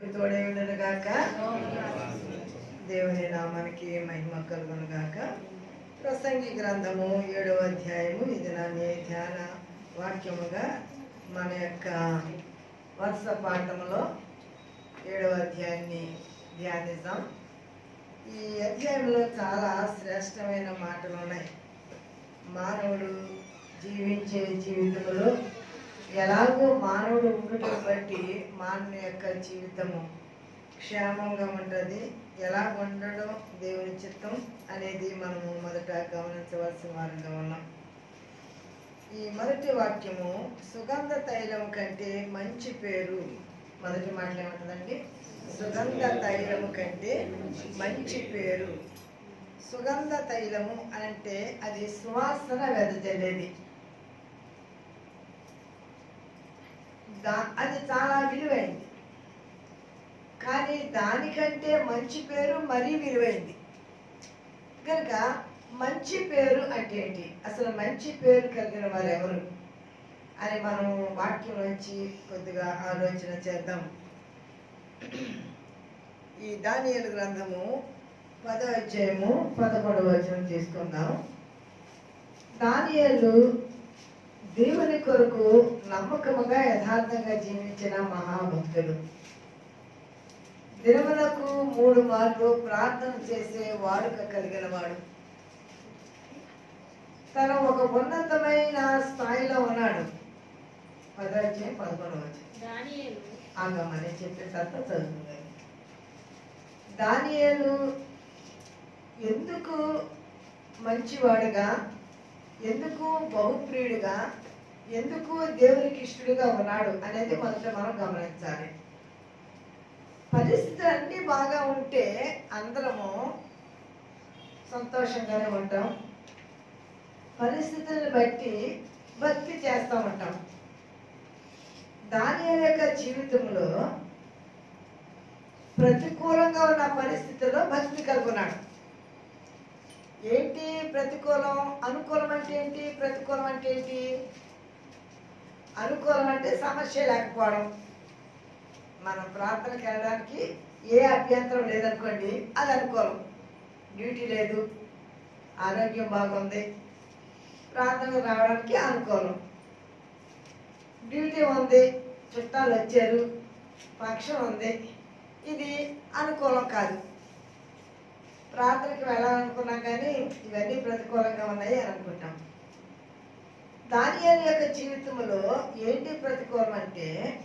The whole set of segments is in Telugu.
తోడే ఉండను గాక దేవుని నామానికి మహిమ కలుగును గాక ప్రసంగి గ్రంథము ఏడవ అధ్యాయము ఇది నా నీ ధ్యాన వాక్యముగా మన యొక్క వరుస పాఠములో ఏడవ అధ్యాయాన్ని ధ్యానిద్దాం. ఈ అధ్యాయంలో చాలా శ్రేష్టమైన మాటలు ఉన్నాయి మానవుడు జీవించే జీవితంలో ఎలాగో మానవుడు ఉండటం బట్టి మానవుని యొక్క జీవితము క్షేమంగా ఉంటుంది. ఎలా ఉండడం దేవుని చిత్తం అనేది మనము మొదట గమనించవలసిన వారంగా ఉన్నాం. ఈ మొదటి వాక్యము సుగంధ తైలం కంటే మంచి పేరు. మొదటి మాట ఏమంటుందండి? సుగంధ తైలము కంటే మంచి పేరు. సుగంధ తైలము అంటే అది సువాసన వెదజల్లేది. అది చాలా విలువైంది కానీ దానికంటే మంచి పేరు మరీ విలువైంది. కనుక మంచి పేరు అంటే ఏంటి? అసలు మంచి పేరు కలిగిన వారు ఎవరు అని మనం వాక్యం నుంచి కొద్దిగా ఆలోచన చేద్దాం. ఈ దానియలు గ్రంథము పదో అధ్యాయము పదకొండవ వచనం తీసుకుందాం. దానియలు దేవుని కొరకు నమ్మకముగా యథార్థంగా జీవించిన మహాభక్తుడు దినములకు మూడు మార్లు ప్రార్థన చేసే వాడుక కలిగిన వాడు తను ఒక ఉన్నతమైన స్థాయిలో ఉన్నాడు. పదాధ్యాయం పదకొండవ దానియేలు. ఆగమని చెప్పిన తర్వాత చదువుతుంది దానియేలు ఎందుకు మంచివాడుగా? ఎందుకు బహుప్రియుడిగా ఎందుకు దేవునికి ఇష్టడుగా ఉన్నాడు అనేది మొదట మనం గమనించాలి. పరిస్థితులు అన్నీ బాగా ఉంటే అందరము సంతోషంగానే ఉంటాం. పరిస్థితులను బట్టి భక్తి చేస్తూ ఉంటాం. దాని యొక్క జీవితంలో ప్రతికూలంగా ఉన్న పరిస్థితుల్లో భక్తి కలుగున్నాడు ఏంటి ప్రతికూలం? అనుకూలం అంటే ఏంటి? ప్రతికూలం అంటే ఏంటి? అనుకూలం అంటే సమస్య లేకపోవడం. మనం ప్రార్థనకి వెళ్ళడానికి ఏ అభ్యంతరం లేదనుకోండి అది అనుకూలం డ్యూటీ లేదు ఆరోగ్యం బాగుంది ప్రార్థనకు రావడానికి అనుకూలం డ్యూటీ ఉంది చుట్టాలు వచ్చారు ఫంక్షన్ ఉంది ఇది అనుకూలం కాదు. ప్రార్థనకి వెళ్ళాలనుకున్నాం కానీ ఇవన్నీ ప్రతికూలంగా ఉన్నాయి అని అనుకుంటాం. దానియాల యొక్క జీవితంలో ఏంటి ప్రతికూలం అంటే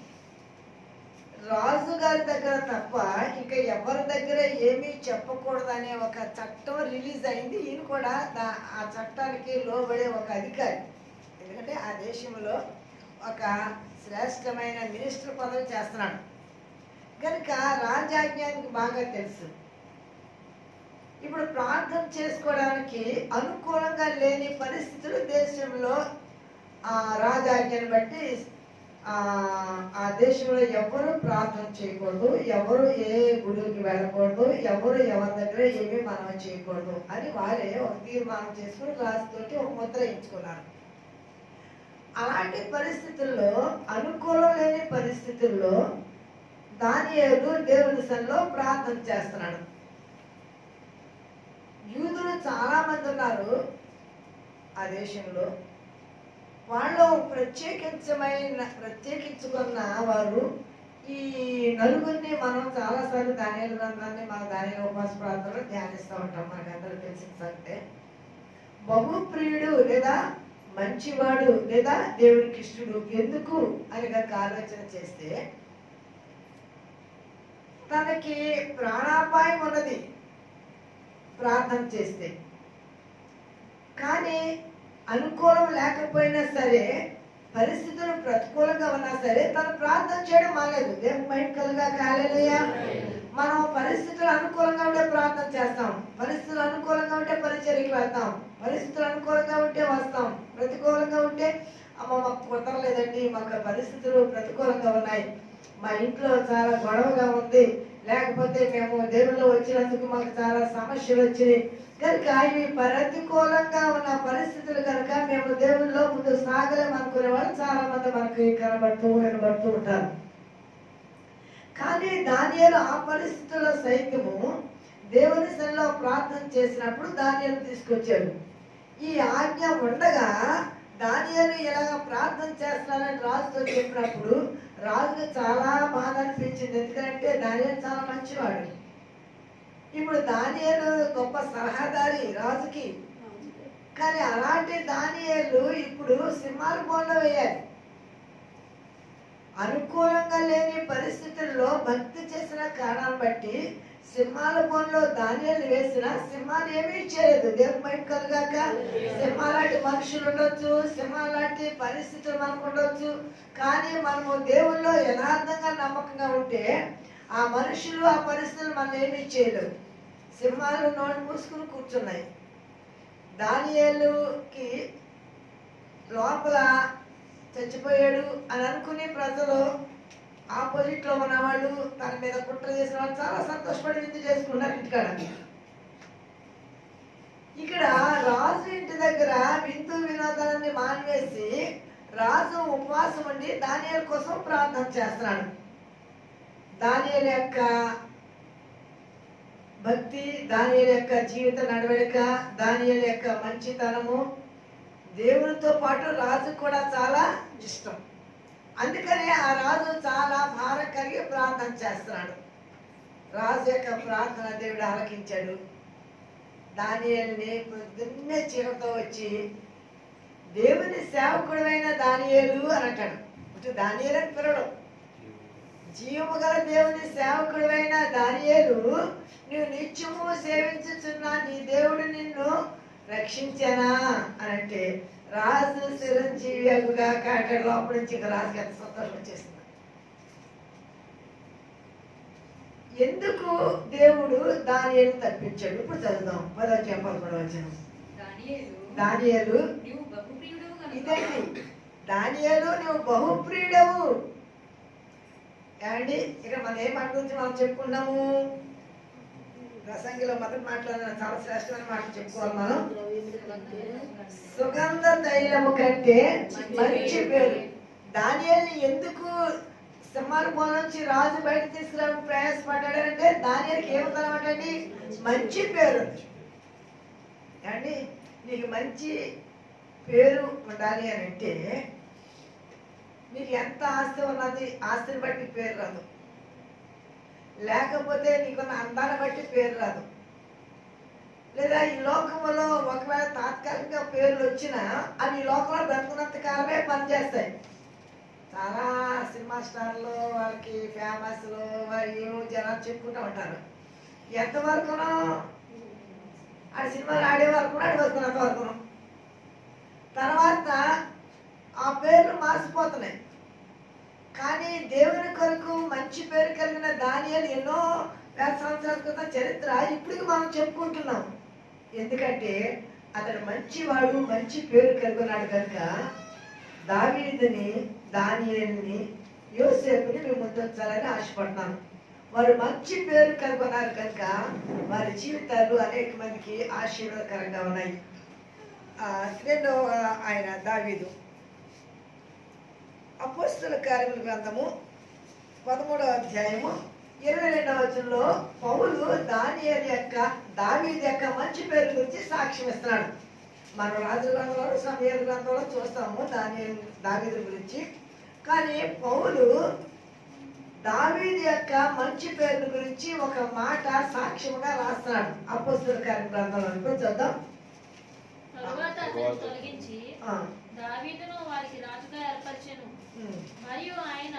రాజు గారి దగ్గర తప్ప ఇంకా ఎవరి దగ్గర ఏమీ చెప్పకూడదనే ఒక చట్టం రిలీజ్ అయింది. ఈయన కూడా దా- ఆ చట్టానికి లోబడే ఒక అధికారి. ఎందుకంటే ఆ దేశంలో ఒక శ్రేష్టమైన మినిస్టర్ పదవి చేస్తున్నాడు. కనుక రాజాజ్ఞానికి బాగా తెలుసు. ఇప్పుడు ప్రార్థన చేసుకోవడానికి అనుకూలంగా లేని పరిస్థితులు దేశంలో ఆ రాజాజ్ఞను బట్టి ఆ దేశంలో ఎవరు ప్రార్థన చేయకూడదు ఎవరు ఏ గుడికి వెళ్ళకూడదు ఎవరు ఎవరి దగ్గర ఏమీ మనం చేయకూడదు అని వారే ఒక తీర్మానం చేసుకుని రాజుతోటి ఒక ముద్ర ఇచ్చుకున్నారు. అలాంటి పరిస్థితుల్లో అనుకూలం లేని పరిస్థితుల్లో దానియేలు దేవుని సన్నిలో ప్రార్థన చేస్తున్నాడు. యూదులు చాలా మంది ఉన్నారు ఆ దేశంలో. వాళ్ళు ప్రత్యేకించమైన ప్రత్యేకించుకున్న వారు ఈ నలుగురిని మనం చాలాసార్లు ధాన్యాల గ్రంథాన్ని మన ధాన్యాల ఉపాస ప్రాంతంలో ధ్యానిస్తూ ఉంటాం. మనకందరూ తెలిసిన సంగతే. బహుప్రియుడు లేదా మంచివాడు లేదా దేవుడి ఇష్టడు ఎందుకు అని కనుక ఆలోచన చేస్తే తనకి ప్రాణాపాయం ఉన్నది. ప్రార్థన చేస్తే. కానీ అనుకూలం లేకపోయినా సరే పరిస్థితులు ప్రతికూలంగా ఉన్నా సరే తను ప్రార్థన చేయడం మాలేదు ఏం మైండ్ కలుగా కాలేదయ్యా మనం పరిస్థితులు అనుకూలంగా ఉంటే ప్రార్థన చేస్తాం. పరిస్థితులు అనుకూలంగా ఉంటే పరిచర్యకి వెళ్తాం. పరిస్థితులు అనుకూలంగా ఉంటే వస్తాం. ప్రతికూలంగా ఉంటే అమ్మ మాకు కుదరలేదండి మాకు పరిస్థితులు ప్రతికూలంగా ఉన్నాయి. మా ఇంట్లో చాలా గొడవగా ఉంది. లేకపోతే మేము దేవుళ్ళు వచ్చినందుకు మాకు చాలా సమస్యలు వచ్చినాయి. కనుక ఇవి ప్రతికూలంగా ఉన్న పరిస్థితులు కనుక మేము దేవుళ్ళలో ముందు సాగలేం అనుకునే వాళ్ళు చాలా మంది మనకి కనబడుతూ వినబడుతూ ఉంటారు. కానీ దానియలు ఆ పరిస్థితుల్లో సైతము దేవుని సెల్లో ప్రార్థన చేసినప్పుడు దానియేలు తీసుకొచ్చాడు. ఈ ఆజ్ఞ ఉండగా ధాన్యాలు ఇలాగ ప్రార్థన చేస్తానని రాజుతో చెప్పినప్పుడు రాజుకు చాలా బాధ అనిపించింది. ఎందుకంటే దానియేలు చాలా మంచివాడు. ఇప్పుడు దానియాలు గొప్ప సలహాదారి రాజుకి. కానీ అలాంటి దానియాలు ఇప్పుడు సింహాల బోన్లో వేయాలి. అనుకూలంగా లేని పరిస్థితుల్లో భక్తి చేసిన కారణాన్ని బట్టి సింహాల బోన్లో ధాన్యాలు వేసిన సింహాలు ఏమీ చేయలేదు. దేవుడు బయట కలుగాక సింహాల పక్షులు మనుషులు ఉండొచ్చు సింహ లాంటి పరిస్థితులు మనకు ఉండొచ్చు కానీ మనము దేవుల్లో యథార్థంగా నమ్మకంగా ఉంటే ఆ మనుషులు ఆ పరిస్థితులు మనం ఏమి చేయలేవు. సింహాలు నోటి మూసుకుని కూర్చున్నాయి. దానియేలుకి లోపల చచ్చిపోయాడు అని అనుకుని ప్రజలు ఆపోజిట్లో ఉన్నవాళ్ళు తన మీద కుట్ర చేసిన వాళ్ళు చాలా సంతోషపడి విందు చేసుకున్నారు ఇంటికాడ. ఇక్కడ రాజు ఇంటి దగ్గర విందు వినోదాన్ని మానివేసి రాజు ఉపవాసం ఉండి దానియాల కోసం ప్రార్థన చేస్తున్నాడు. దానియాల యొక్క భక్తి దానియాల యొక్క జీవిత నడవడిక దానియాల యొక్క మంచితనము దేవునితో పాటు రాజు కూడా చాలా ఇష్టం. అందుకనే ఆ రాజు చాలా భారం కలిగి ప్రార్థన చేస్తున్నాడు. రాజు యొక్క ప్రార్థన దేవుడు ఆలకించాడు. దానియల్ని పొద్దున్నే చీరతో వచ్చి దేవుని సేవకుడమైన దానియేలు అని అంటాడు ఇటు దానియేలు అని పిలవడం. జీవము గల దేవుని సేవకుడైన దానియేలు నువ్వు నిత్యము సేవించుచున్న నీ దేవుడు నిన్ను రక్షించానా? అని అంటే రాజు చిరంజీవి అగుగా కాటాడు లోపల నుంచి ఇంకా రాజుకి ఎంత సంతోషం వచ్చేసింది. ఎందుకు దేవుడు దానియేలు తప్పించాడు? ఇప్పుడు చదువుదాం. పదో చెప్పాలి కూడా వచ్చాను దానియేలు ఇదండి దానియేలు నువ్వు బహుప్రియుడవు. ఏమండి? ఇక్కడ మనం ఏం మాట గురించి మనం చెప్పుకున్నాము ప్రసంగిలో మొదటి మాట్లాడిన చాలా శ్రేష్టమైన మాట చెప్పుకోవాలి మనం. సుగంధ తైలము కంటే మంచి పేరు. దానియల్ని ఎందుకు సింహాల బోన్ నుంచి రాజు బయట తీసుకురావడం ప్రయాసపడ్డాడంటే దానియల్కి ఏముందన్నమాట మంచి పేరు. అండి నీకు మంచి పేరు ఉండాలి అని అంటే నీకు ఎంత ఆస్తి ఉన్నది ఆస్తిని బట్టి పేరు రాదు. లేకపోతే నీకున్న అందాన్ని బట్టి పేరు రాదు. లేదా ఈ లోకంలో ఒకవేళ తాత్కాలికంగా పేర్లు వచ్చినా అవి ఈ లోకంలో బ్రతుకున్నంత కాలమే పనిచేస్తాయి. చాలా సినిమా స్టార్లు వాళ్ళకి ఫేమస్లు మరియు జనాలు చెప్పుకుంటూ ఉంటారు. ఎంతవరకునో ఆ సినిమాలు ఆడే వరకు ఆడి వరకున్నంత వరకును తర్వాత ఆ పేర్లు మార్చిపోతున్నాయి. కానీ దేవుని కొరకు మంచి పేరు కలిగిన దానియలు ఎన్నో వేల సంవత్సరాల క్రితం చరిత్ర ఇప్పటికి మనం చెప్పుకుంటున్నాం. ఎందుకంటే అతడు మంచివాడు మంచి పేరు కలుగున్నాడు కనుక దావీదుని దానియల్ని యోసేపుని మేము ముందుంచాలని ఆశపడుతున్నాను వారు మంచి పేరు కనుగొన్నారు కనుక వారి జీవితాలు అనేక మందికి ఆశీర్వాదకరంగా ఉన్నాయి. రెండో ఆయన దావీదు. అపోస్తుల కార్యముల గ్రంథము పదమూడవ అధ్యాయము ఇరవై రెండవ వచనంలో పౌలు దానియల్ యొక్క దావీదు యొక్క మంచి పేరు గురించి సాక్ష్యం ఇస్తున్నాడు. మనం రాజు గ్రంథంలో సమయాల గ్రంథంలో చూస్తాము దాని దావీదు గురించి. కానీ పౌలు దావీదు యొక్క మంచి పేరు గురించి ఒక మాట సాక్ష్యముగా రాస్తున్నాడు అపోస్తుల కార్య గ్రంథంలో ఇప్పుడు చూద్దాం తరువాత అతను తొలగించి ఆ, దావీదును వారికి రాజుగా ఏర్పరిచెను. మరియు ఆయన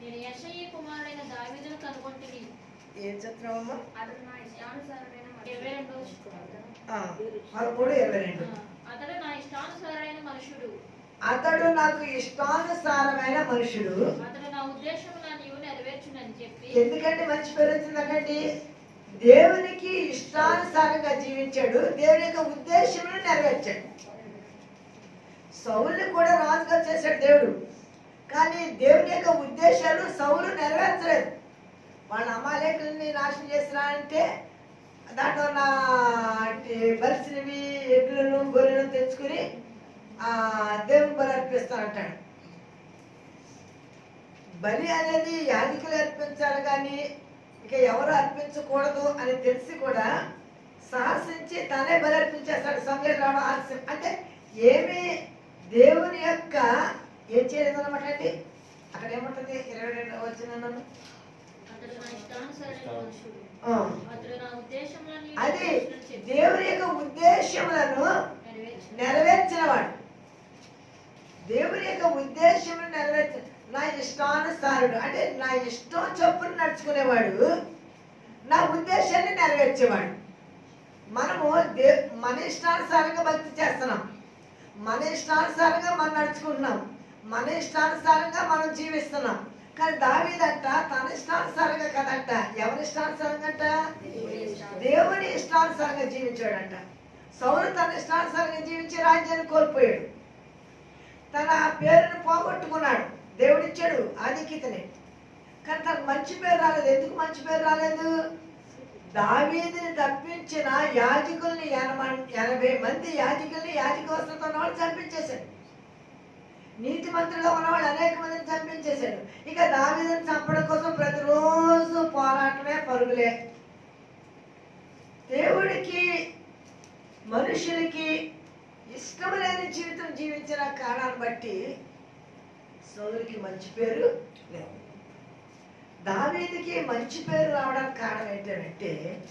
నేను యెషయి కుమారుడైన దావీదును కనుగొంటిని. ఏం చిత్రమమ్మా అతడు నా ఇష్టానుసారమైన ఇరవై పదమూడు ఇరవై రెండు. అతడు నా అతడు నాకు ఇష్టానుసారమైన మనుషుడు. ఎందుకంటే మంచి పేరు వచ్చిందండి దేవునికి ఇష్టానుసారంగా జీవించాడు. దేవుని యొక్క ఉద్దేశమును నెరవేర్చాడు. సౌలు కూడా రాజుగా చేశాడు దేవుడు. కానీ దేవుని యొక్క ఉద్దేశాలు సౌలు నెరవేర్చలేదు. వాళ్ళ అమాలేకుల్ని నాశనం చేసినా అంటే దాంట్లో నా బలిసినవి ఎడ్లను గొర్రెలను తెచ్చుకుని దేవుని బలి అర్పిస్తాను అంటాడు బలి అనేది యాజకులు అర్పించాలి కానీ ఇక ఎవరు అర్పించకూడదు అని తెలిసి కూడా సాహసించి తనే బలి అర్పించేస్తాడు సమయం రావడం ఆలస్యం. అంటే ఏమి దేవుని యొక్క ఏం చేయలేదు అనమాట అండి? అక్కడ ఏముంటుంది? ఇరవై రెండు వచ్చిన నన్ను అది దేవుని యొక్క ఉద్దేశములను నెరవేర్చినవాడు దేవుని యొక్క ఉద్దేశం నెరవేర్చ నా ఇష్టానుసారుడు. అంటే నా ఇష్టం చొప్పున నడుచుకునేవాడు నా ఉద్దేశాన్ని నెరవేర్చేవాడు. మనము దే మన ఇష్టానుసారంగా భక్తి చేస్తున్నాం. మన ఇష్టానుసారంగా మనం నడుచుకుంటున్నాం. మన ఇష్టానుసారంగా మనం జీవిస్తున్నాం. కానీ దావీదంట తన ఇష్టానుసారంగా కదంట. ఎవరి ఇష్టానుసారంగా అంట? దేవుని ఇష్టానుసారంగా జీవించాడంట. సౌరు తన ఇష్టానుసారంగా జీవించి రాజ్యాన్ని కోల్పోయాడు. తన పేరును పోగొట్టుకున్నాడు. దేవుడిచ్చాడు ఆధిక్యతని కానీ తనకు మంచి పేరు రాలేదు. ఎందుకు మంచి పేరు రాలేదు? దావీదిని తప్పించిన యాజకుల్ని ఎనభై ఎనభై మంది యాజకుల్ని యాజక వస్త్రంతో ఉన్నవాళ్ళు చంపించేశాడు. నీతి మంత్రిలో ఉన్నవాళ్ళు అనేక మందిని చంపించేశాడు. ఇక దావీదిని చంపడం కోసం ప్రతిరోజు పోరాటమే పరుగులే. దేవుడికి మనుషులకి ఇష్టం లేని జీవితం జీవించిన కారణాన్ని బట్టి సోదరికి మంచి పేరు లేదు. దావేదికి మంచి పేరు రావడానికి కారణం ఏంటంటే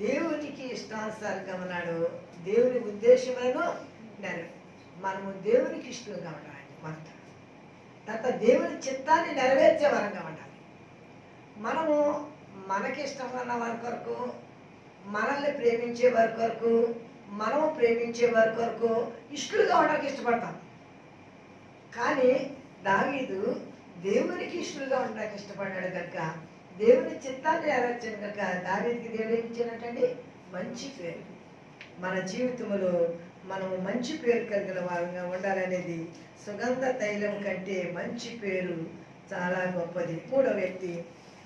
దేవునికి ఇష్టానుసారంగా ఉన్నాడు. దేవుని ఉద్దేశములను నెరవే మనము దేవునికి ఇష్టంగా ఉండాలి మన తర్వాత దేవుని చిత్తాన్ని నెరవేర్చే వరంగా ఉండాలి. మనము మనకి ఇష్టం ఉన్న వారి కొరకు మనల్ని ప్రేమించే వారి కొరకు మనము ప్రేమించే వారి కొరకు ఇష్టలు కావడానికి ఇష్టపడతాం. కానీ దావీదు దేవునికి ఇష్టలుగా ఉండడానికి ఇష్టపడ్డాడు కనుక దేవుని చిత్తాన్ని నెరవేర్చాడు కనుక దావీదికి దేవుడు ఏమి ఇచ్చాడంటండి? మంచి పేరు. మన జీవితంలో మనము మంచి పేరు కలిగిన వారంగా ఉండాలనేది సుగంధ తైలం కంటే మంచి పేరు చాలా గొప్పది. మూడో వ్యక్తి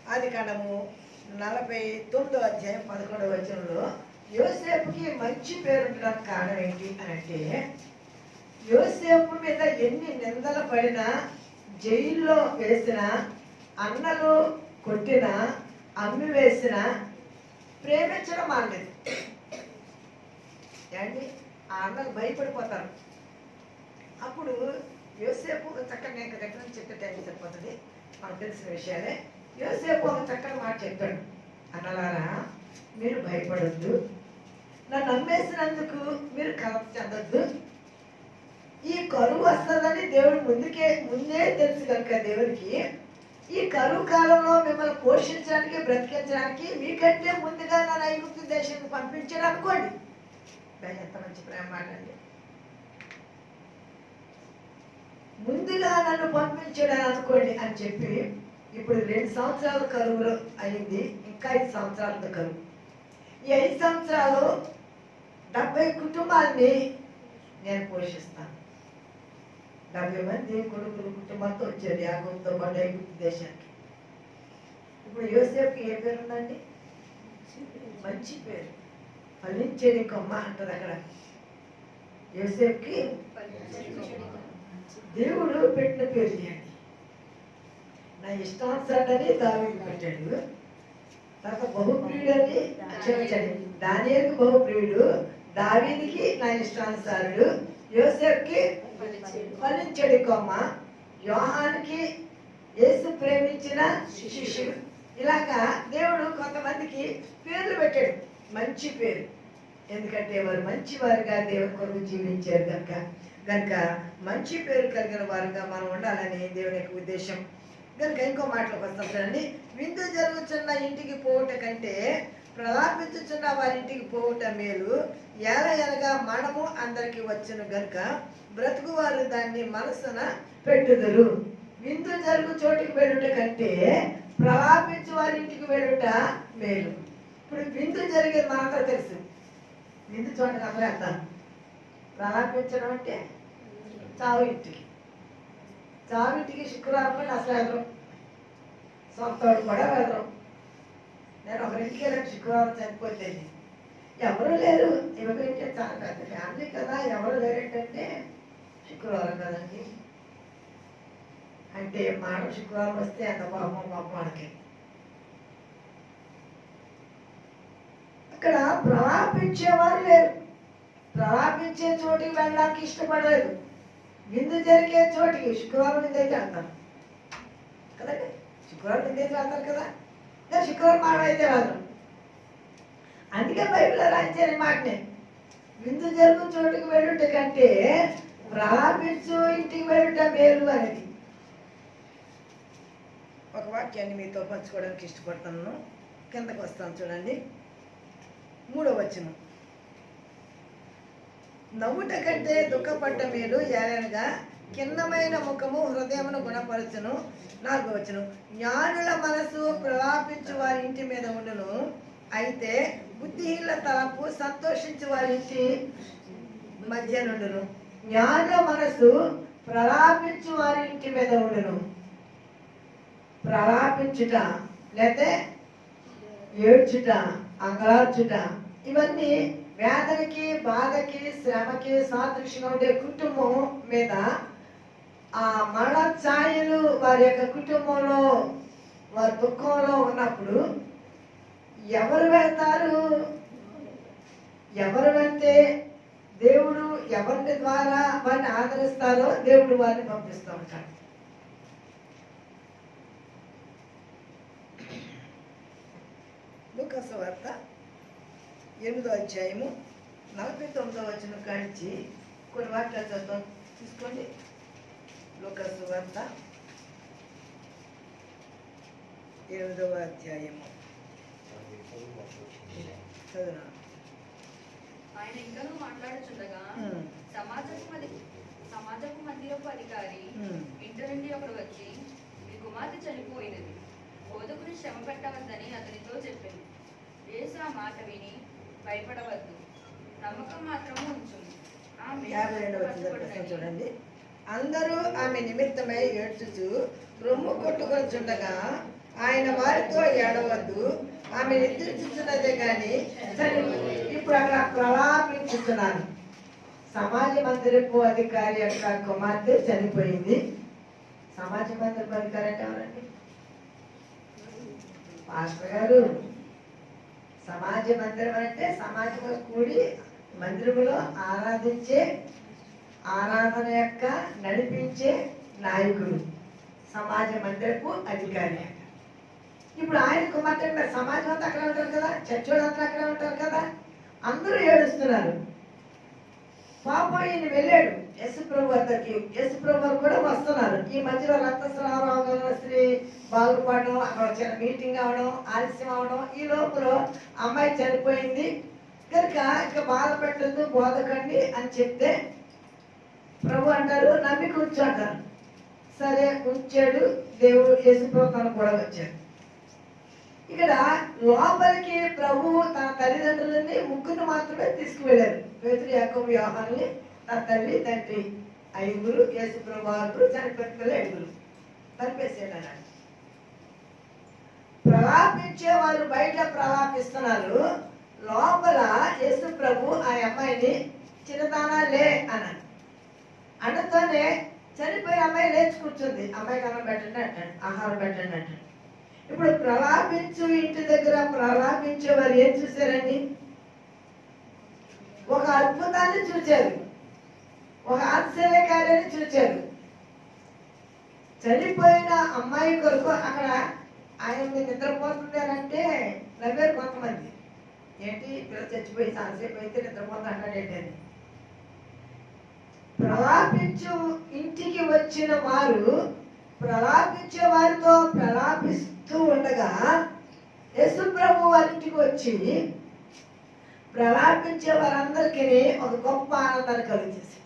అది కాండము నలభై తొమ్మిదో అధ్యాయం పదకొండవ వచనంలో యోసేపుకి మంచి పేరు ఉండడానికి కారణం ఏంటి అని అంటే యోసేపు మీద ఎన్ని నిందలు పడినా జైల్లో వేసిన అన్నలు కొట్టిన అమ్మి వేసిన ప్రేమించడం మానలేదు. ఏంటి ఆ అన్నలు భయపడిపోతారు. అప్పుడు యోసేపు ఒక చక్కని నేను దగ్గర నుంచి చెప్పే టైం సరిపోతుంది. మనకు తెలిసిన విషయాలే. యోసేపు ఒక చక్కని మాట చెప్పాడు. అన్నలారా మీరు భయపడొద్దు. నన్ను నమ్మేసినందుకు మీరు కలత చెందద్దు. ఈ కరువు వస్తుందని దేవుడు ముందుకే ముందే తెలుసు కనుక దేవుడికి ఈ కరువు కాలంలో మిమ్మల్ని పోషించడానికి బ్రతికించడానికి మీకంటే ముందుగా నన్ను ఐగుప్తు దేశానికి పంపించాడు అనుకోండి. ఎంత మంచి ప్రేమ అండి ముందుగా నన్ను పంపించాడని అనుకోండి అని చెప్పి ఇప్పుడు రెండు సంవత్సరాల కరువులు అయింది ఇంకా ఐదు సంవత్సరాలతో కరువు. ఈ ఐదు సంవత్సరాలు డెబ్బై కుటుంబాల్ని నేను పోషిస్తాను. డెబ్బై మంది కొడుకులు కుటుంబంతో వచ్చారు యాగంతో పాటు ఐగుప్తు దేశానికి. ఇప్పుడు యోసేఫ్కి ఏ పేరు ఉందండి? మంచి పేరు. ఫలించేది కొమ్మ అంటది అక్కడ. యోసేఫ్కి దేవుడు పెట్టిన పేరు చేయండి నా ఇష్టానుసారని దావికి పెట్టాడు. తర్వాత బహుప్రియుడని క్షమించండి. దానియలకు బహుప్రియుడు దావీదికి నా ఇష్టానుసారుడు యోసెఫ్కి ఫలించడి కొమ్మ యోహానికి యేసు ప్రేమించిన శిష్యుడు. ఇలాగా దేవుడు కొంతమందికి పేర్లు పెట్టాడు. మంచి పేరు. ఎందుకంటే వారు మంచి వారుగా దేవుని కొరకు జీవించారు కనుక కనుక మంచి పేరు కలిగిన వారుగా మనం ఉండాలని దేవుని యొక్క ఉద్దేశం. కనుక ఇంకో మాటలకు వస్తాం చూడండి విందు జరుగుతున్న ఇంటికి పోవట కంటే ప్రలాపించుచున్న వారింటికి పోవుట మేలు. ఎల ఎలగా మనము అందరికి వచ్చును గనుక బ్రతుకు వారు దాన్ని మనసున పెట్టుదరు. విందు జరుగు చోటికి వెళ్ళుట కంటే ప్రలాపించు వారింటికి వెళ్ళుట మేలు. ఇప్పుడు విందు జరిగేది మనంతా తెలుసు. విందు చోటకి అందరూ వెళ్తారు. ప్రలాపించడం అంటే చావు ఇంటికి. చావు ఇంటికి శుక్రవారం అసలు వెళ్ళరు సొంత కూడా వెళ్ళరు నేను ఒకరింటికి వెళ్ళి శుక్రవారం చనిపోతుంది ఎవరు లేరు. ఇవ్వగలిగితే చాలా పెద్ద ఫ్యామిలీ కదా. ఎవరు లేరేటంటే శుక్రవారం కదండి. అంటే మాట శుక్రవారం వస్తే అంత పాపం పాపం మనకి అక్కడ ప్రలాపించేవారు లేరు. ప్రలాపించే చోటికి వెళ్ళడానికి ఇష్టపడలేదు. విందు జరిగే చోటికి శుక్రవారం విందు అయితే కదండి? శుక్రవారం విందు అయితే కదా. ఇంకా శుక్రవారం అయితే రాదు. అందుకే బైబిల్ రాయించారు మాటనే. విందు జరుగు చోటుకు వెళ్ళుట కంటే ప్రలాపించు ఇంటికి వెళ్ళుట మేలు అనేది. ఒక వాక్యాన్ని మీతో పంచుకోవడానికి ఇష్టపడుతున్నాను. కిందకు వస్తాను చూడండి. మూడో వచనం. నవ్వుట కంటే దుఃఖపడ్డ మేలు ఏలనగా కిన్నమైన ముఖము హృదయమును గుణపరచును. నాకు వచ్చును జ్ఞానుల మనసు ప్రలాపించు వారి ఇంటి మీద ఉండును. అయితే బుద్ధిహీనుల తలపు సంతోషించు వారి ఇంటి మధ్య నుండును జ్ఞానుల మనసు ప్రలాపించు వారి ఇంటి మీద ఉండును. ప్రలాపించుట లేతే ఏడ్చుట అంగలార్చుట ఇవన్నీ వేదనకి బాధకి శ్రమకి సాదృశ్యంగా ఉండే కుటుంబం మీద ఆ మరణ ఛాయలు వారి యొక్క కుటుంబంలో వారి దుఃఖంలో ఉన్నప్పుడు ఎవరు వెళ్తారు? ఎవరు వెళ్తే దేవుడు ఎవరి ద్వారా వారిని ఆదరిస్తారో దేవుడు వారిని పంపిస్తూ ఉంటాడు. లూకాసు వార్త ఎనిమిదో అధ్యాయము నలభై తొమ్మిదో వచ్చిన కాంచి కొన్ని వాక్యాలు తీసుకోండి. లూకాసు వార్త ఎనిమిదవ అధ్యాయము. ఆయన ఇంకనూ మాట్లాడుచుండగా ఉమ్, సమాజపు మందిరపు అధికారి. ఇంటి నుండి ఒకడు వచ్చి మీ కుమార్తె చనిపోయినది. బోధకుని శ్రమ పెట్టవద్దని అతనితో చెప్పింది. యేసు ఆ మాట విని భయపడవద్దు. నమ్మకం మాత్రము ఉంచు ఆమె యాభై రెండవ వచ్చిన చూడండి. అందరూ ఆమె నిమిత్తమై ఏడ్చుచు రొమ్ము కొట్టుకొచ్చుండగా ఆయన వారితో ఏడవద్దు. ఆమె నిద్రించుతున్నదే కానీ సరే ఇప్పుడు అక్కడ ప్రలాపించుతున్నాను. సమాజ మందిరపు అధికారి యొక్క కుమార్తె చనిపోయింది. సమాజ మందిరపు అధికారి అంటే ఎవరండి? పాస్టర్ గారు. సమాజ మందిరం అంటే సమాజంలో కూడి మందిరములో ఆరాధించే ఆరాధన యొక్క నడిపించే నాయకుడు సమాజ మందిరపు అధికారి ఇప్పుడు ఆయన కుమార్తె సమాజం అంతా అక్కడ ఉంటారు కదా చర్చ్ అంతా అక్కడ ఉంటారు కదా అందరూ ఏడుస్తున్నారు. పాపం ఈయన వెళ్ళాడు యశు ప్రభు వద్దకి. యశు ప్రభు కూడా వస్తున్నారు. ఈ మధ్యలో రక్తస్రావం స్త్రీ బాగుపడడం అక్కడ చిన్న మీటింగ్ అవడం ఆలస్యం అవడం ఈ లోపల అమ్మాయి చనిపోయింది. కనుక ఇంకా బాధ పెట్టద్దు బోధకండి అని చెప్తే ప్రభు అంటారు నమ్మి కూర్చో సరే కూర్చాడు. దేవుడు యేసుప్రభు తను కూడా వచ్చాడు. ఇక్కడ లోపలికి ప్రభు తన తల్లిదండ్రులని ముగ్గురు మాత్రమే తీసుకువెళ్ళారు పేతురు యాకో వ్యూహాన్ని తన తల్లి తండ్రి ఐదుగురు యేసుప్రభు ఆరుగురు చనిపోయిన ఐదుగురు తలిపేసాడు అన్నాడు ప్రలాపించే వారు బయట ప్రలాపిస్తున్నారు. లోపల యేసు ప్రభు ఆ అమ్మాయిని చిన్నదానా లే అన్నాడు. అనతోనే చనిపోయి అమ్మాయి లేచి కూర్చుంది. అమ్మాయికి అన్నం పెట్టండి అంటాడు ఆహారం పెట్టండి అంటాడు. ఇప్పుడు ప్రలాపించు ఇంటి దగ్గర ప్రలాపించే వారు ఏం చూశారండి? ఒక అద్భుతాన్ని చూచారు ఒక ఆశ్చర్య చూచారు చూశారు. చనిపోయిన అమ్మాయి కొరకు అక్కడ ఆయన మీద నిద్రపోతుంది అని అంటే నవ్వారు కొంతమంది. ఏంటి ఇక్కడ చచ్చిపోయి చాలాసేపు అయితే నిద్రపోతా అన్నాడు ఏంటని? ప్రలాపించు ఇంటికి వచ్చిన వారు ప్రలాపించే వారితో ప్రలాపిస్తూ ఉండగా యేసు ప్రభు వారి ఇంటికి వచ్చి ప్రలాపించే వారందరికీ ఒక గొప్ప ఆనందాన్ని కలిగజేశాడు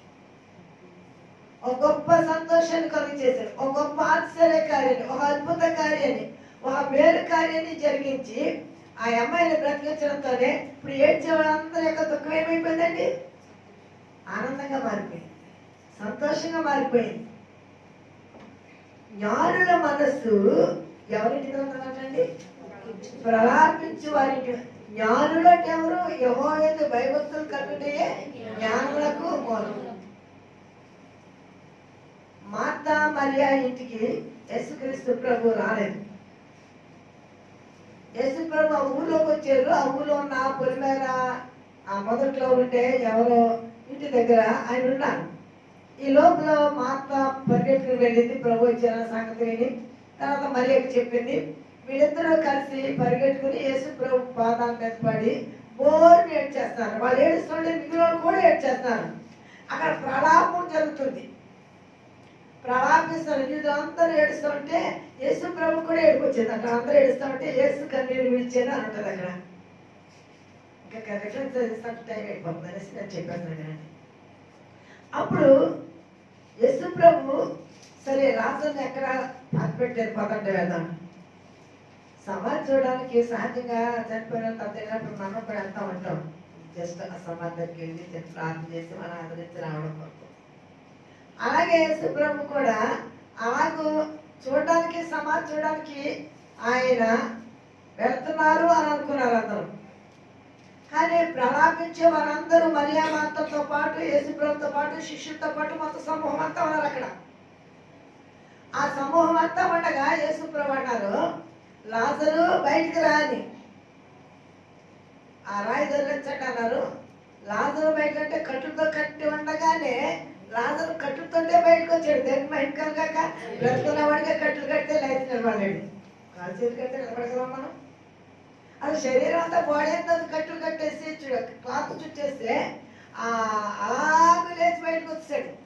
ఒక గొప్ప సంతోషాన్ని కలిగజేశాడు ఒక గొప్ప ఆశ్చర్య కార్యాన్ని ఒక అద్భుత కార్యాన్ని ఒక మేలు కార్యాన్ని జరిగించి ఆ అమ్మాయిని బ్రతికించడంతోనే ఇప్పుడు ఏడ్చే వాళ్ళందరి యొక్క దుఃఖం ఏమైపోయిందండి? ఆనందంగా మారిపోయింది. సంతోషంగా మారిపోయింది. జ్ఞానుల మనస్సు ఎవరింటికి ఉంటుందంటండి ప్రలాపించు వారికి జ్ఞానులు ఎవరు ఎవరు? యహోయేదు భయభక్తులు కలుగుటే జ్ఞానులకు మూలం మాత మరియా ఇంటికి యేసుక్రీస్తు ప్రభు రాలేదు. యేసు ప్రభు ఆ ఊర్లోకి వచ్చారు. ఆ ఊర్లో ఉన్న పొలిమేర ఆ మొదట్లో ఉంటే ఎవరో ఇంటి దగ్గర ఆయన ఉన్నారు. ఈ లోపల మార్త పరిగెట్టుకుని వెళ్ళింది ప్రభు ఇచ్చిన సంగతి విని తర్వాత మళ్ళీ చెప్పింది వీళ్ళిద్దరూ కలిసి పరిగెట్టుకుని యేసు ప్రభు పాదాల మీద పడి బోర్ని ఏడ్చేస్తారు వాళ్ళు ఏడుస్తుంటే మిగిలిన కూడా కూడా ఏడ్చేస్తారు అక్కడ ప్రలాపం జరుగుతుంది. ప్రలాపిస్తారు వీళ్ళందరూ ఏడుస్తుంటే యేసు ప్రభు కూడా ఏడుకొచ్చింది అక్కడ అందరూ ఏడుస్తుంటే యేసు కన్నీరు విడిచేది అని ఉంటుంది అక్కడ. ఇంకా రిఫరెన్స్ ఇస్తాను టైం అయిపోతుంది అనేసి నేను చెప్పాను అప్పుడు యశు ప్రభు సరే రాజుని ఎక్కడ అనిపెట్టారు పదండి వెళ్దాం. సమాధి చూడడానికి సహజంగా చనిపోయిన తగ్గప్పుడు మనం కూడా వెళ్తా ఉంటాం జస్ట్ ఆ సమాధి దగ్గరికి వెళ్ళి ప్రార్థన చేసి మనం ఆదరించి రావడం కొరకు అలాగే సుబ్రహ్మ కూడా అలాగూ చూడడానికి సమాధి చూడడానికి ఆయన వెళ్తున్నారు అని అనుకున్నారు అందరూ. కానీ ప్రలాపించే వారందరూ మరియా పాటు యేసుప్రభుతో పాటు శిష్యులతో పాటు మొత్తం సమూహం అంతా ఉన్నారు అక్కడ. ఆ సమూహం అంతా ఉండగా యేసుప్రభు అన్నారు లాజరు బయటికి రాని. ఆ రాయి దొరికించండి అన్నారు. లాజరు బయట అంటే కట్టుతో కట్టి ఉండగానే లాజరు కట్టుతోటే బయటకు వచ్చాడు. దేని బయటకు కాక బ్రతుకున్న వాడికే కట్టులు కడితే లైఫ్ నిలబడలేడు కాలు చేతులు కడితే నిలబడగలం మనం. అది శరీరం అంతా బాడీ అంతా కట్టేసి క్లాత్ చుట్టేస్తే ఆ లేచి బయటకు వచ్చాడు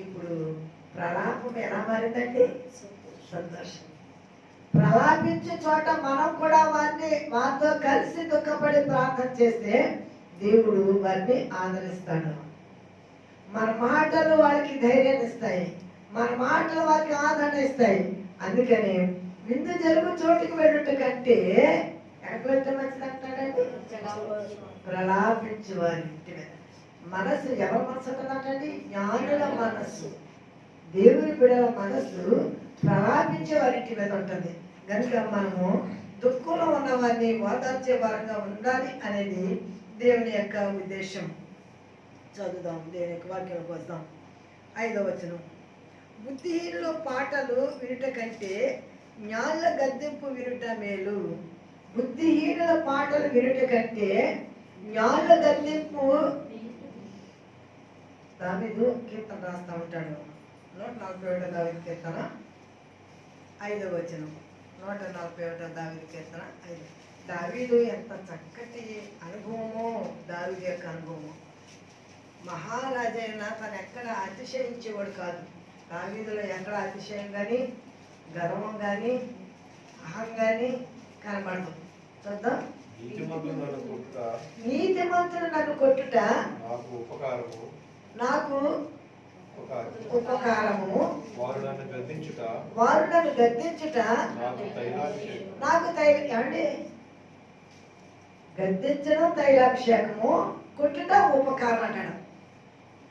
ఇప్పుడు ప్రలాపం ఎలా మారిందండి? సంతోషం. ప్రలాపించే చోట మనం కూడా వారిని వారితో కలిసి దుఃఖపడి ప్రార్థన చేస్తే దేవుడు వారిని ఆదరిస్తాడు. మన మాటలు వాళ్ళకి ధైర్యాన్ని ఇస్తాయి. మన మాటలు వారికి ఆదరణ ఇస్తాయి. అందుకని విందు జరుగు చోటుకి వెళ్ళుట కంటే ఎక్కడికి వెళ్తే మంచిది అంటాడండి? ప్రలాపించు వారి ఇంటి మీద. మనసు ఎవరి మనసు ఉంటుందంటండి జ్ఞానుల మనస్సు. దేవుని బిడల మనస్సు ప్రలాపించే వారింటి మీద ఉంటుంది. కనుక మనము దుఃఖంలో ఉన్న వారిని ఓదార్చే వారంగా ఉండాలి అనేది దేవుని యొక్క ఉద్దేశం. చదువుదాం దేవుని యొక్క వాక్యంలోకి వస్తాం ఐదో వచనం. బుద్ధిహీనులు పాటలు వినుట కంటే జ్ఞానుల గద్దెంపు వినుట మేలు. బుద్ధిహీనుల పాటలు వినుట కంటే జ్ఞానుల గద్దెంపు దావీదు కీర్తన రాస్తా ఉంటాడు. నూట నలభై ఒకటో దావీదు కీర్తన. ఐదవ వచనం. నూట నలభై ఒకటో దావీదు కీర్తన. ఐదు. దావీదు ఎంత చక్కటి అనుభవమో దావీదు యొక్క అనుభవము. మహారాజైన తను ఎక్కడ అతిశయించేవాడు కాదు. దావీదులో ఎక్కడ అతిశయం కానీ గర్వం కానీ అహం కానీ కనబడదు. చూద్దాం. కొట్టుట. నీతిమంతుడు నన్ను కొట్టుట నాకు ఉపకారము. నాకు ఉపకారము. వారు నన్ను గద్దించుట. వారు నన్ను గద్దించుట నాకు తైల ఏమండి? గద్దించడం తైలాభిషేకము కొట్టుట ఉపకారం అంటాడు.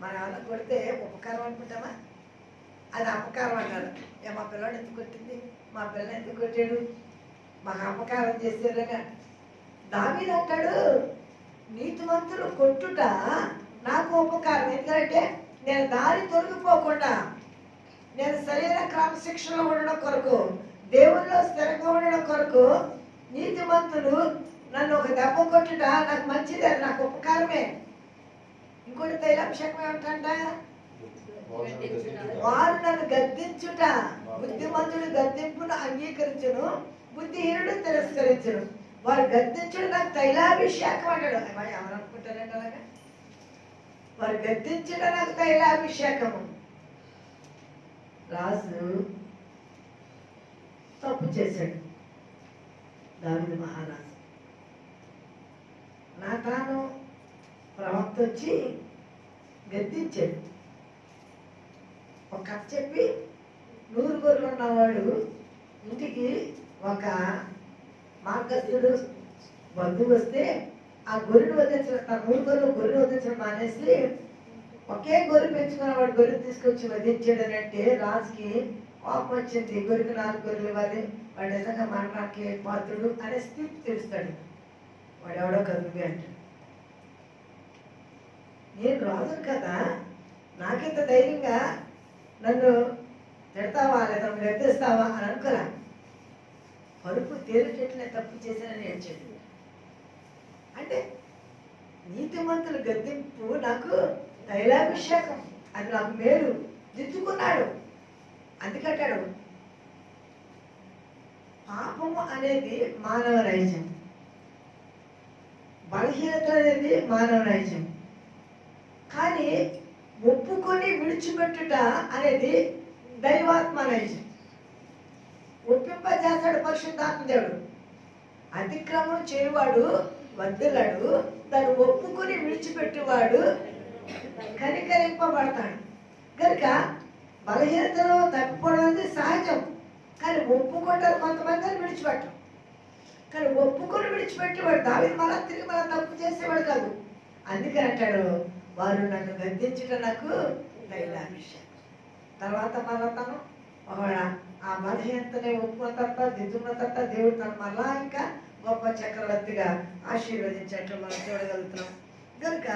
మనం కొడితే ఉపకారం అనుకుంటామా? అది అపకారం అంటారు ఏ మా పిల్లడు ఎందుకు కొట్టింది? మా పిల్ల ఎందుకు కొట్టాడు? మాకు అపకారం చేశారని దావీదు అంటాడు నీతివంతులు కొట్టుట నాకు ఉపకారం. ఎందుకంటే నేను దారి తొలగిపోకుండా నేను సరైన క్రమశిక్షణలో ఉండడం కొరకు దేవుల్లో స్థిరంగా ఉండడం కొరకు నీతిమంతులు నన్ను ఒక దెబ్బ కొట్టుట నాకు మంచిది అది నాకు ఉపకారమే. ఇంకోటి తైలాభిషేకం ఏమిటంటే? వారు నన్ను గద్దించుట. బుద్ధిమంతుడు గద్దింపును అంగీకరించును బుద్ధిహీనుడు తిరస్కరించును. వారు గద్దించుడు నాకు తైలాభిషేకం అంటాడు. ఎవరు అలాగా? వారు గద్దించుట నాకు తైలాభిషేకము. రాజు తప్పు చేశాడు. దావిడు మహారాజు. నా తాను ప్రవక్త వచ్చి గద్దించాడు. ఒక కథ చెప్పి నూరు గొర్రెలు ఉన్నవాడు ఇంటికి ఒక మార్గస్థుడు బంధువు వస్తే ఆ గొర్రెను వదిలించడం తన నూరు గొర్రెలు గొర్రెలు వదిలించడం మానేసి ఒకే గొర్రె పెంచుకున్నవాడు గొర్రె తీసుకొచ్చి వధించాడు అంటే రాజుకి కోపం వచ్చింది. గొర్రెకి నాలుగు గొర్రెలు ఇవ్వాలి. వాడు నిజంగా మరణానికి పాత్రుడు అనే స్థితి తెలుస్తాడు. వాడు ఎవడో కదుగు అంటాడు. నేను రాజు కదా నాకింత ధైర్యంగా నన్ను తిడతావా లేదా నన్ను అని అనుకున్నా పరుపు తేలిటట్లే తప్పు చేశానని ఏడ్చాడు అంటే నీతిమంతుల గద్దెంపు నాకు తైలాభిషేకం. అది నాకు మేలు. దిద్దుకున్నాడు. అందుకంటాడు పాపము అనేది మానవ నైజం బలహీనత అనేది మానవ నైజం కానీ ఒప్పుకొని విడిచిపెట్టుట అనేది దైవాత్మ నైజం. ఒప్పింపజేస్తాడు పరిశుద్ధాత్మ దేవుడు అతిక్రమం చేయవాడు వద్దులాడు దాన్ని ఒప్పుకొని విడిచిపెట్టేవాడు కనికరింపబడతాడు. కనుక బలహీనతలో తప్పిపోవడం అనేది సహజం. కానీ ఒప్పుకుంటారు కొంతమంది అని విడిచిపెట్టం కానీ ఒప్పుకొని విడిచిపెట్టేవాడు. దావి మళ్ళా తిరిగి మళ్ళా తప్పు చేసేవాడు కాదు. అందుకని అంటాడు వారు నన్ను గద్దించడం నాకు దైలాభిషేకం తర్వాత మళ్ళా తను ఆ బలహీనతనే ఒప్పుకున్న తర్వాత దిద్దుకున్న తర్వాత దేవుడు తను మళ్ళా ఇంకా గొప్ప చక్రవర్తిగా ఆశీర్వదించట్లు మనం చూడగలుగుతున్నాం. కనుక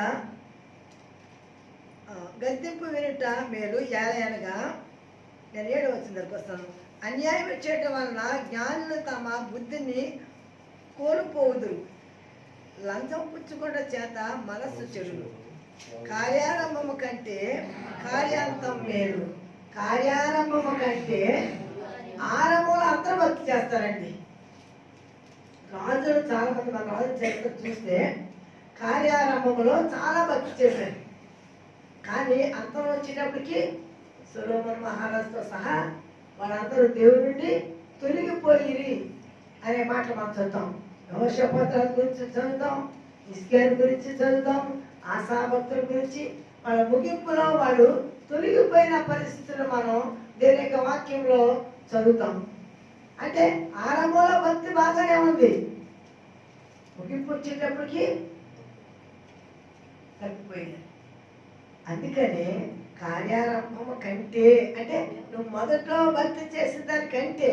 గద్దెంపు వినుట మేలు ఏలయనగా నేను ఏడు వచ్చిన దగ్గరకు వస్తాను. అన్యాయం చేయటం వలన జ్ఞానులు తమ బుద్ధిని కోల్పోవుదురు. లంచం పుచ్చుకోవడం చేత మనస్సు చెడు కార్యారంభము కంటే కార్యాంతం మేలు. కార్యారంభము కంటే ఆరంభంలో అందరూ భక్తి చేస్తారండి. రాజులు చాలా మంది మన రాజు చరిత్ర చూస్తే కార్యారంభంలో చాలా భక్తి చేశారు. కానీ అంతం వచ్చేటప్పటికి సులోమన్ మహారాజుతో సహా వాళ్ళందరూ దేవుడి నుండి తొలగిపోయిరి అనే మాట మనం చదువుతాం. యహోషపత్రాల గురించి చదువుతాం ఇస్కేల్ గురించి చదువుతాం ఆశాభక్తుల గురించి వాళ్ళ ముగింపులో వాళ్ళు తొలగిపోయిన పరిస్థితులు మనం దేని యొక్క వాక్యంలో చదువుతాం. అంటే ఆరంభంలో భక్తి బాగానే ఉంది. ముగింపు వచ్చేటప్పటికి తప్పిపోయింది. అందుకని కార్యారంభము కంటే అంటే నువ్వు మొదట్లో భక్తి చేసిన దానికంటే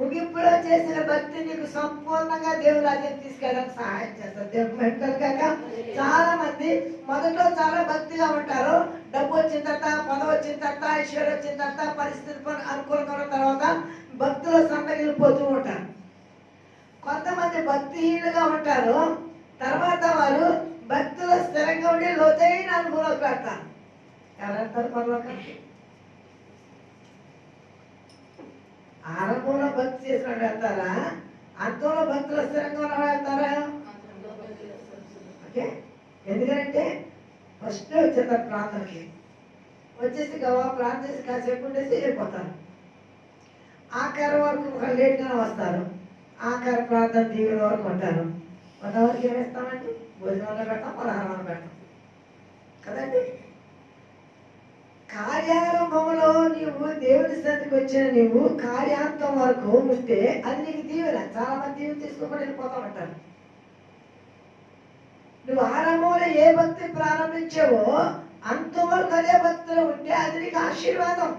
ముగింపులో చేసిన భక్తి నీకు సంపూర్ణంగా దేవుడు తీసుకెళ్ళడానికి సహాయం చేస్తారు దేవుడు మెంటల్ కాక చాలా మంది మొదట్లో చాలా భక్తిగా ఉంటారు. డబ్బు వచ్చిన తర్వాత పదవి వచ్చిన తర్వాత ఐశ్వర్యం వచ్చిన తర్వాత పరిస్థితి ప- అనుకూలంగా తర్వాత భక్తులు సన్నగిలిపోతూ ఉంటారు. కొంతమంది భక్తిహీనులుగా ఉంటారు. తర్వాత వారు భక్తులు స్థిరంగా ఉండి లోతైన అనుభవంలోకి పెడతారు ఎవరంటారు పరలోకానికి ఆరంభంలో భక్తి చేసిన వెళ్తారా అంతంలో భక్తులు స్థిరంగా ఉన్న వెళ్తారా ఓకే? ఎందుకంటే ఫస్ట్ వచ్చేస్తారు ప్రాంతానికి వచ్చేసి గవా ప్రాంతం చేసి కాసేపు ఉండేసి వెళ్ళిపోతారు. ఆఖరి వరకు ఒక లేట్గానే వస్తారు. ఆఖరి ప్రాంతం దీవుల వరకు ఉంటారు. కొంతవరకు ఏం భోజనంలో పెడతాం పలహారంలో పెడతాం. కదండి? కార్యారంభంలో నీవు దేవుడి సన్నిధికి వచ్చిన నీవు కార్యాంతం వరకు ఉంటే అది నీకు దీవెన చాలా మంది దీవెన తీసుకోకుండా వెళ్ళిపోతా ఉంటారు నువ్వు ఆరంభంలో ఏ భక్తి ప్రారంభించావో అంతవరకు అదే భక్తిలో ఉంటే అది నీకు ఆశీర్వాదం.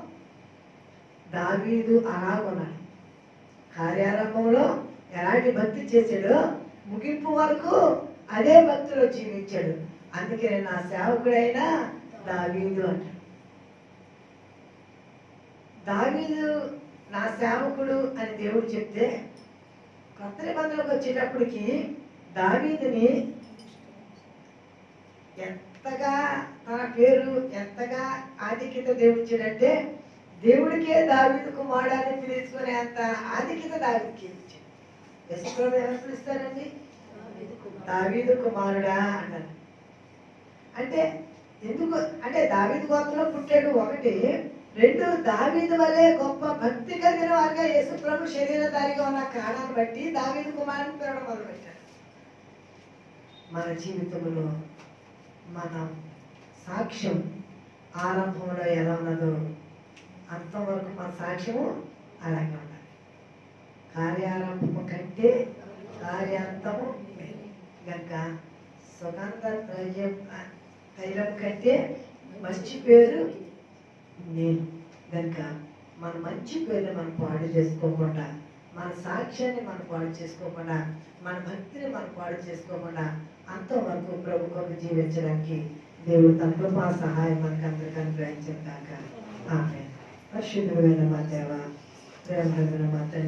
దావీదు అలాగున్నాడు కార్యారంభంలో ఎలాంటి భక్తి చేశాడో ముగింపు వరకు అదే భక్తిలో జీవించాడు. అందుకే నా సేవకుడైన దావీదు అంటాడు. దావీదు నా సేవకుడు అని దేవుడు చెప్తే కొత్త నిబంధనలకు వచ్చేటప్పటికి దావీదుని ఎంతగా తన పేరు ఎంతగా ఆధిక్యత దేవుడిచ్చాడంటే దేవుడికే దావీదు కుమారుడాన్ని పిలుచుకునే అంత ఆధిక్యత దావీదికి ఇచ్చాడు. యశ్వరం ఎవరు పిలుస్తారండి? దావీదు కుమారుడా అన్నారు అంటే ఎందుకు అంటే దావీదు గోత్రంలో పుట్టాడు ఒకటి రెండు దావీదు వలె గొప్ప భక్తి కలిగిన వారిగా యేసు ప్రభు శరీరధారిగా ఉన్న కారణాన్ని బట్టి దావీదు కుమారుని పిలవడం మొదలుపెట్టాడు మన జీవితంలో మన సాక్ష్యం ఆరంభంలో ఎలా ఉన్నదో అంతవరకు మన సాక్ష్యము అలాగే ఉండాలి కార్యారంభము కంటే కార్యాంతము మేలు. గనుక సుగంధ ద్రవ్యం తైలం కంటే మంచి పేరు నేను గనుక మన మంచి పేరుని మనం పాడు చేసుకోకుండా మన సాక్ష్యాన్ని మనం పాడు చేసుకోకుండా మన భక్తిని మనం పాడు చేసుకోకుండా అంతవరకు ప్రభు కొరకు జీవించడానికి దేవుడు తన కృపా సహాయం మనకు అందరికీ అనుగ్రహించాక ఆమె పరిశుద్ధమైన మా దేవ ప్రేమ మా తండ్రి.